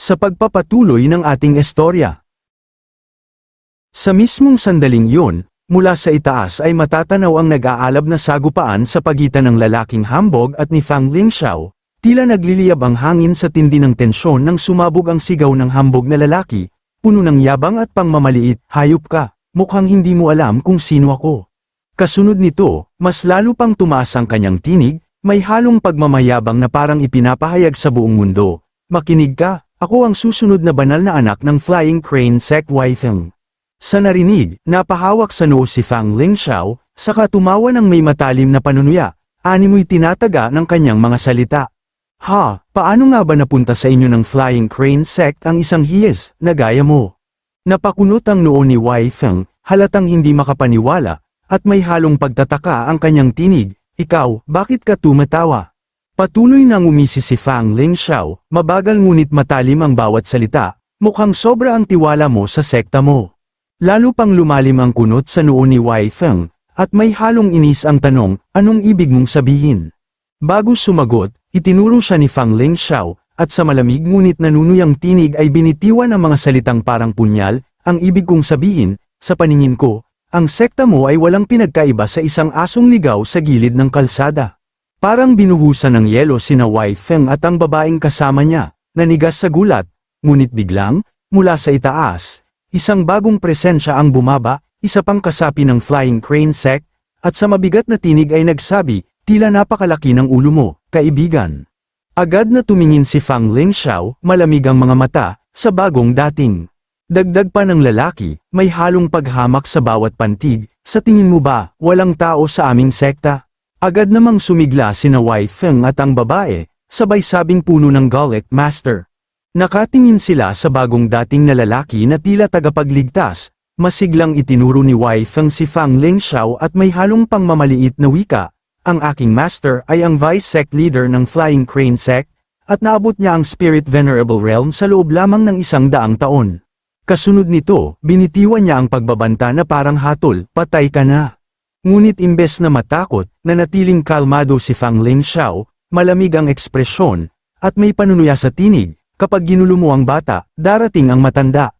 sa pagpapatuloy ng ating istorya. Sa mismong sandaling yun, mula sa itaas ay matatanaw ang nag-aalab na sagupaan sa pagitan ng lalaking hambog at ni Fang Lingxiao, tila nagliliyab ang hangin sa tindi ng tensyon nang sumabog ang sigaw ng hambog na lalaki, puno ng yabang at pangmamaliit, hayop ka, mukhang hindi mo alam kung sino ako. Kasunod nito, mas lalo pang tumaas ang kanyang tinig, may halong pagmamayabang na parang ipinapahayag sa buong mundo. Makinig ka, ako ang susunod na banal na anak ng Flying Crane Sect Wifeng. Sa narinig, napahawak sa noo si Fang Lingxiao, saka tumawa ng may matalim na panunuya, animoy tinataga ng kanyang mga salita. Ha, paano nga ba napunta sa inyo ng Flying Crane Sect ang isang hiyes, na gaya mo? Napakunot ang noo ni Feng, halatang hindi makapaniwala, at may halong pagtataka ang kanyang tinig, ikaw, bakit ka tumatawa? Patuloy nang umisi si Fang Lingxiao, mabagal ngunit matalim ang bawat salita, mukhang sobra ang tiwala mo sa sekta mo. Lalo pang lumalim ang kunot sa noo ni Wei Feng, at may halong inis ang tanong, anong ibig mong sabihin? Bago sumagot, itinuro siya ni Fang Lingxiao, at sa malamig ngunit nanunuyang tinig ay binitiwan ang mga salitang parang punyal, ang ibig kong sabihin, sa paningin ko, ang sekta mo ay walang pinagkaiba sa isang asong ligaw sa gilid ng kalsada. Parang binuhusan ng yelo sina Wei Feng at ang babaeng kasama niya, nanigas sa gulat, ngunit biglang, mula sa itaas, isang bagong presensya ang bumaba, isa pang kasapi ng Flying Crane Sect, at sa mabigat na tinig ay nagsabi, tila napakalaki ng ulo mo, kaibigan. Agad na tumingin si Fang Lingxiao, malamig ang mga mata, sa bagong dating. Dagdag pa ng lalaki, may halong paghamak sa bawat pantig, sa tingin mo ba, walang tao sa aming sekta? Agad namang sumigla sina Wei Feng at ang babae, sabay sabing puno ng Golic Master. Nakatingin sila sa bagong dating na lalaki na tila tagapagligtas, masiglang itinuro ni Wei Feng si Fang Lingxiao at may halong pangmamaliit na wika, ang aking master ay ang vice sect leader ng Flying Crane Sect, at naabot niya ang Spirit Venerable Realm sa loob lamang ng isang daang taon. Kasunod nito, binitiwan niya ang pagbabanta na parang hatol, patay ka na. Ngunit imbes na matakot, nanatiling kalmado si Fang Lingxiao, malamig ang ekspresyon, at may panunuya sa tinig, kapag ginulo mo ang bata, darating ang matanda.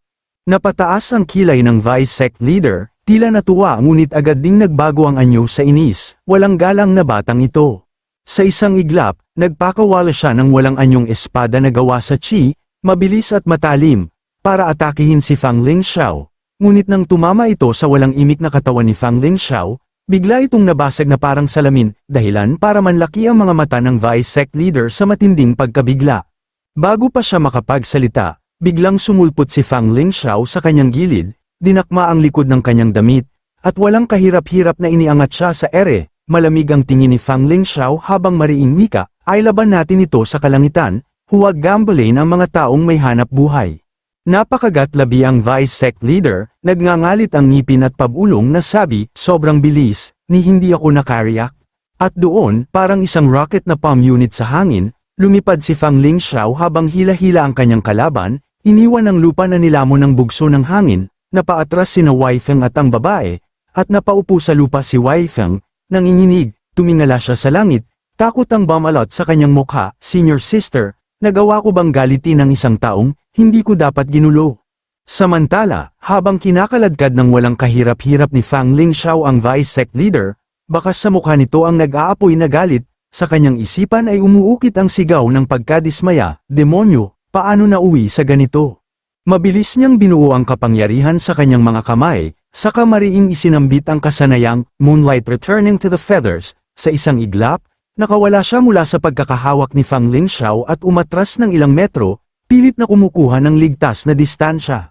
Napataas ang kilay ng vice sect leader, tila natuwa ngunit agad ding nagbago ang anyo sa inis, walang galang na batang ito. Sa isang iglap, nagpakawala siya ng walang anyong espada na gawa sa chi, mabilis at matalim, para atakihin si Fang Lingxiao. Ngunit nang tumama ito sa walang imik na katawan ni Fang Lingxiao, bigla itong nabasag na parang salamin, dahilan para manlaki ang mga mata ng vice sect leader sa matinding pagkabigla. Bago pa siya makapagsalita, biglang sumulpot si Fang Lingxiao sa kanyang gilid, dinakma ang likod ng kanyang damit, at walang kahirap-hirap na iniangat siya sa ere, malamig ang tingin ni Fang Lingxiao habang mariing wika, ay laban natin ito sa kalangitan, huwag gambling ang mga taong may hanap buhay. Napakagat labi ang vice sect leader, nagngangalit ang ngipin at pabulong na sabi, sobrang bilis, ni hindi ako nakariyak. At doon, parang isang rocket na palm unit sa hangin, lumipad si Fang Lingxiao habang hila-hila ang kanyang kalaban, iniwan ang lupa na nilamon ng bugso ng hangin, napaatras sina Wei Feng at ang babae, at napaupo sa lupa si Wei Feng, nanginginig, tumingala siya sa langit, takot ang bamalot sa kanyang mukha, senior sister, nagawa ko bang galitin ng isang taong, hindi ko dapat ginulo. Samantala, habang kinakaladkad ng walang kahirap-hirap ni Fang Lingxiao ang vice sect leader, bakas sa mukha nito ang nag-aapoy na galit, sa kanyang isipan ay umuukit ang sigaw ng pagkadismaya, demonyo, paano na uwi sa ganito? Mabilis niyang binuo ang kapangyarihan sa kanyang mga kamay, saka mariing isinambit ang kasanayang, moonlight returning to the feathers, sa isang iglap, nakawala siya mula sa pagkakahawak ni Fang Lingxiao at umatras ng ilang metro, pilit na kumukuha ng ligtas na distansya.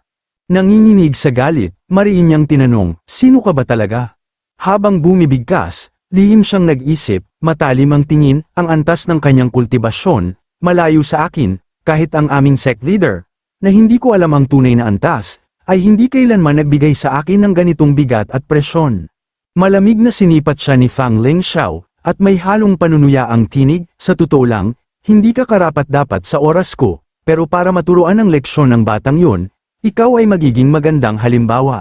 Nanginginig sa galit, mariin niyang tinanong, sino ka ba talaga? Habang bumibigkas, lihim siyang nag-isip, matalim ang tingin, ang antas ng kanyang kultibasyon, malayo sa akin, kahit ang aming sect leader, na hindi ko alam ang tunay na antas, ay hindi kailanman nagbigay sa akin ng ganitong bigat at presyon. Malamig na sinipat siya ni Fang Lingxiao, at may halong panunuya ang tinig, sa totoo lang, hindi ka karapat dapat sa oras ko, pero para maturuan ang leksyon ng batang yun, ikaw ay magiging magandang halimbawa.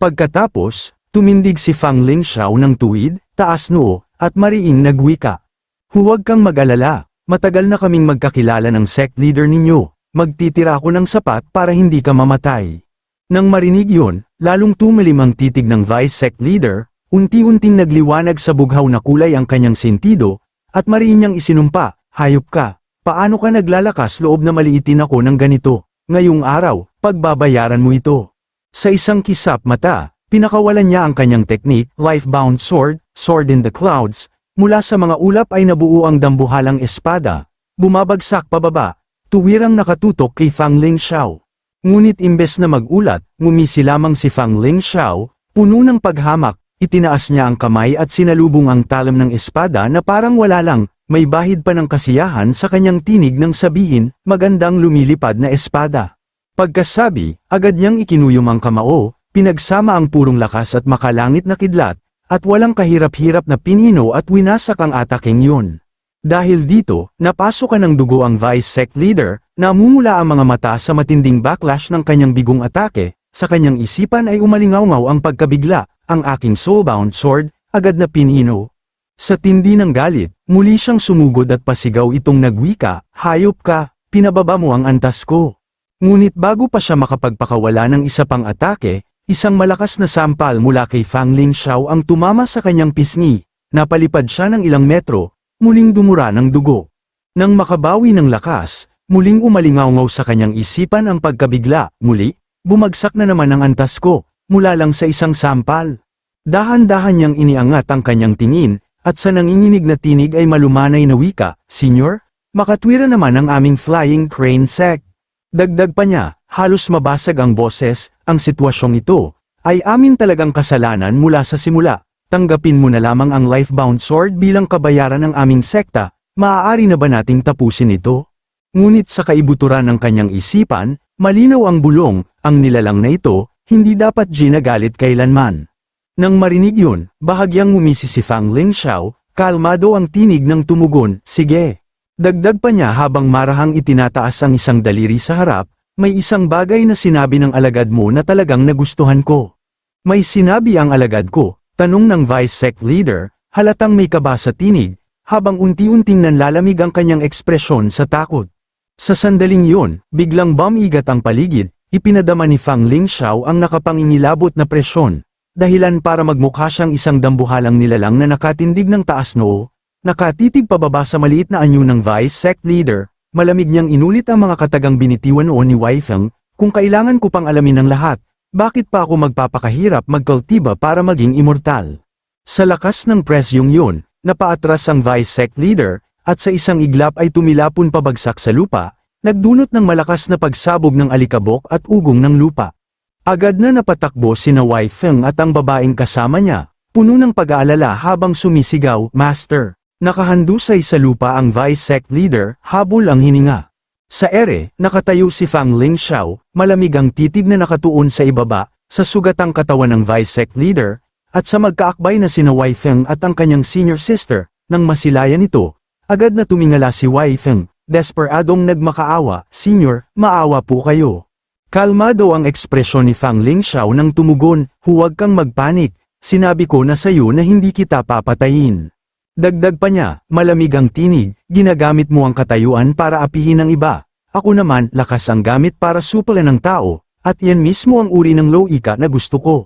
Pagkatapos, tumindig si Fang Lingxiao ng tuwid, taas noo, at mariing nagwika. Huwag kang mag-alala, matagal na kaming magkakilala ng sect leader ninyo, magtitira ako ng sapat para hindi ka mamatay. Nang marinig yun, lalong tumalim ang titig ng Vice Sect Leader, unti-unting nagliwanag sa bughaw na kulay ang kanyang sentido, at mariin niyang isinumpa, hayop ka, paano ka naglalakas loob na maliitin ako ng ganito, ngayong araw, pagbabayaran mo ito. Sa isang kisap mata, pinakawalan niya ang kanyang teknik, life-bound sword, sword in the clouds, mula sa mga ulap ay nabuo ang dambuhalang espada, bumabagsak pababa, tuwirang nakatutok kay Fang Ling Xiao. Ngunit imbes na magulat, ngumisi lamang si Fang Ling Xiao, puno ng paghamak, itinaas niya ang kamay at sinalubong ang talam ng espada na parang wala lang, may bahid pa ng kasiyahan sa kanyang tinig nang sabihin, magandang lumilipad na espada. Pagkasabi, agad niyang ikinuyom ang kamao, pinagsama ang purong lakas at makalangit na kidlat, at walang kahirap-hirap na pinino at winasak ang ataking yun. Dahil dito, napasok ka ng dugo ang Vice Sect Leader, namumula ang mga mata sa matinding backlash ng kanyang bigong atake, sa kanyang isipan ay umalingaw ang pagkabigla, ang aking soulbound sword, agad na pinino. Sa tindi ng galit, muli siyang sumugod at pasigaw itong nagwika, hayop ka, pinababa mo ang antas ko. Ngunit bago pa siya makapagpakawala ng isa pang atake, isang malakas na sampal mula kay Fang Ling Xiao ang tumama sa kanyang pisngi, napalipad siya ng ilang metro, muling dumura ng dugo. Nang makabawi ng lakas, muling umalingaw sa kanyang isipan ang pagkabigla, muli, bumagsak na naman ang antas ko, mula lang sa isang sampal. Dahan-dahan niyang iniangat ang kanyang tingin, at sa nanginginig na tinig ay malumanay na wika, Senyor, makatwira naman ang aming flying crane sect. Dagdag pa niya, halos mabasag ang boses, ang sitwasyong ito, ay amin talagang kasalanan mula sa simula, tanggapin mo na lamang ang lifebound sword bilang kabayaran ng aming sekta, maaari na ba nating tapusin ito? Ngunit sa kaibuturan ng kanyang isipan, malinaw ang bulong, ang nilalang na ito, hindi dapat ginagalit kailanman. Nang marinig yun, bahagyang ngumisi si Fang Ling Xiao, kalmado ang tinig ng tumugon, sige. Dagdag pa niya habang marahang itinataas ang isang daliri sa harap, may isang bagay na sinabi ng alagad mo na talagang nagustuhan ko. May sinabi ang alagad ko, tanong ng Vice Sect Leader, halatang may kaba sa tinig, habang unti-unting nanlalamig ang kanyang ekspresyon sa takot. Sa sandaling yun, biglang bumigat ang paligid, ipinadama ni Fang Ling Xiao ang nakapangingilabot na presyon, dahilan para magmukha siyang isang dambuhalang nilalang na nakatindig ng taas noo, Nakatitig pababa sa maliit na anyo ng Vice Sect Leader, malamig niyang inulit ang mga katagang binitiwan noon ni Wei Feng, kung kailangan ko pang alamin ng lahat, bakit pa ako magpapakahirap magkultiba para maging immortal? Sa lakas ng presyong yun, napaatras ang Vice Sect Leader, at sa isang iglap ay tumilapon pabagsak sa lupa, nagdunot ng malakas na pagsabog ng alikabok at ugong ng lupa. Agad na napatakbo sina Wei Feng at ang babaeng kasama niya, puno ng pag-aalala habang sumisigaw, Master. Nakahandusay sa lupa ang Vice Sect Leader, habol ang hininga. Sa ere, nakatayo si Fang Ling Xiao, malamig ang titig na nakatuon sa ibaba, sa sugatang katawan ng Vice Sect Leader, at sa magkaakbay na sina Wei Feng at ang kanyang senior sister, nang masilayan ito, agad na tumingala si Feng, desperadong nagmakaawa, Senior, maawa po kayo. Kalmado ang ekspresyon ni Fang Ling Xiao nang tumugon, huwag kang magpanik, sinabi ko na sayo na hindi kita papatayin. Dagdag pa niya, malamig ang tinig, ginagamit mo ang katayuan para apihin ng iba. Ako naman, lakas ang gamit para supalan ng tao, at yan mismo ang uri ng loika na gusto ko.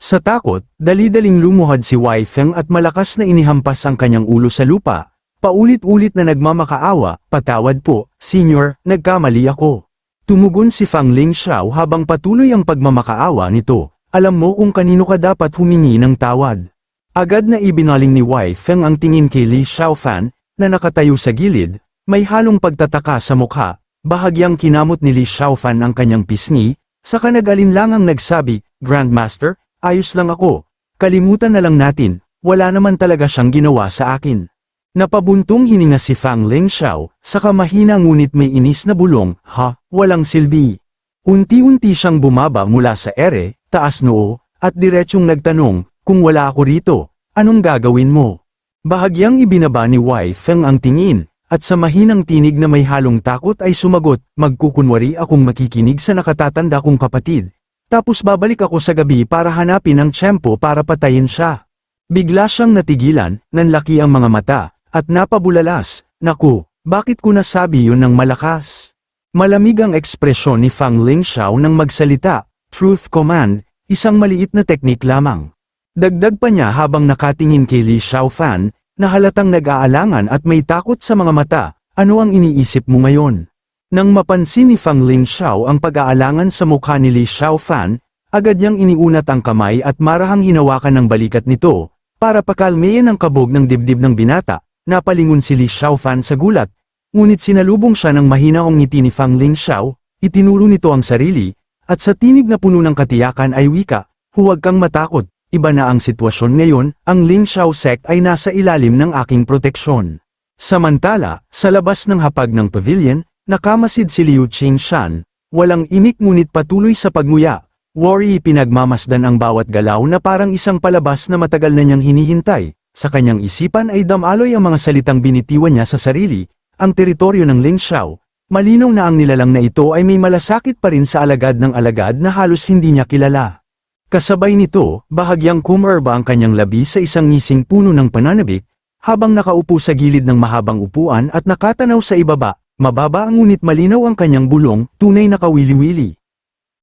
Sa takot, dali-daling lumuhad si Feng at malakas na inihampas ang kanyang ulo sa lupa, paulit-ulit na nagmamakaawa, patawad po, senior, nagkamali ako. Tumugon si Fang Ling Xiao habang patuloy ang pagmamakaawa nito, alam mo kung kanino ka dapat humingi ng tawad. Agad na ibinaling ni Wei Feng ang tingin kay Li Xiaofan, na nakatayo sa gilid, may halong pagtataka sa mukha, bahagyang kinamot ni Li Xiaofan ang kanyang pisngi, saka nag-alinlangang nagsabi, Grandmaster, ayos lang ako, kalimutan na lang natin, wala naman talaga siyang ginawa sa akin. Napabuntong hininga si Fang Ling Xiao, saka mahina ngunit may inis na bulong, ha, walang silbi. Unti-unti siyang bumaba mula sa ere, taas noo, at diretsyong nagtanong, kung wala ako rito, anong gagawin mo? Bahagyang ibinaba ni Wei Feng ang tingin, at sa mahinang tinig na may halong takot ay sumagot, magkukunwari akong makikinig sa nakatatanda kong kapatid. Tapos babalik ako sa gabi para hanapin ang tiyempo para patayin siya. Bigla siyang natigilan, nanlaki ang mga mata, at napabulalas, naku, bakit ko nasabi yun ng malakas? Malamig ang ekspresyon ni Fang Lingxiao nang magsalita, Truth Command, isang maliit na teknik lamang. Dagdag pa niya habang nakatingin kay Li Xiaofan, na halatang nag-aalangan at may takot sa mga mata, ano ang iniisip mo ngayon? Nang mapansin ni Fang Lingxiao ang pag-aalangan sa mukha ni Li Xiaofan, agad niyang iniunat ang kamay at marahang hinawakan ng balikat nito, para pakalmeyan ang kabog ng dibdib ng binata, napalingon si Li Xiaofan sa gulat, ngunit sinalubong siya ng mahinahong ngiti ni Fang Lingxiao, itinuro nito ang sarili, at sa tinig na puno ng katiyakan ay wika, huwag kang matakot, iba na ang sitwasyon ngayon, ang Ling Xiao sect ay nasa ilalim ng aking proteksyon. Samantala, sa labas ng hapag ng pavilion, nakamasid si Liu Qingshan, walang imik ngunit patuloy sa pagmuya, worry pinagmamasdan ang bawat galaw na parang isang palabas na matagal na niyang hinihintay, sa kanyang isipan ay damaloy ang mga salitang binitiwan niya sa sarili, ang teritoryo ng Ling Xiao, malinaw na ang nilalang na ito ay may malasakit pa rin sa alagad ng alagad na halos hindi niya kilala. Kasabay nito, bahagyang kumerba ang kanyang labi sa isang ngising puno ng pananabik, habang nakaupo sa gilid ng mahabang upuan at nakatanaw sa ibaba, mababa ngunit malinaw ang kanyang bulong, tunay na kawili-wili.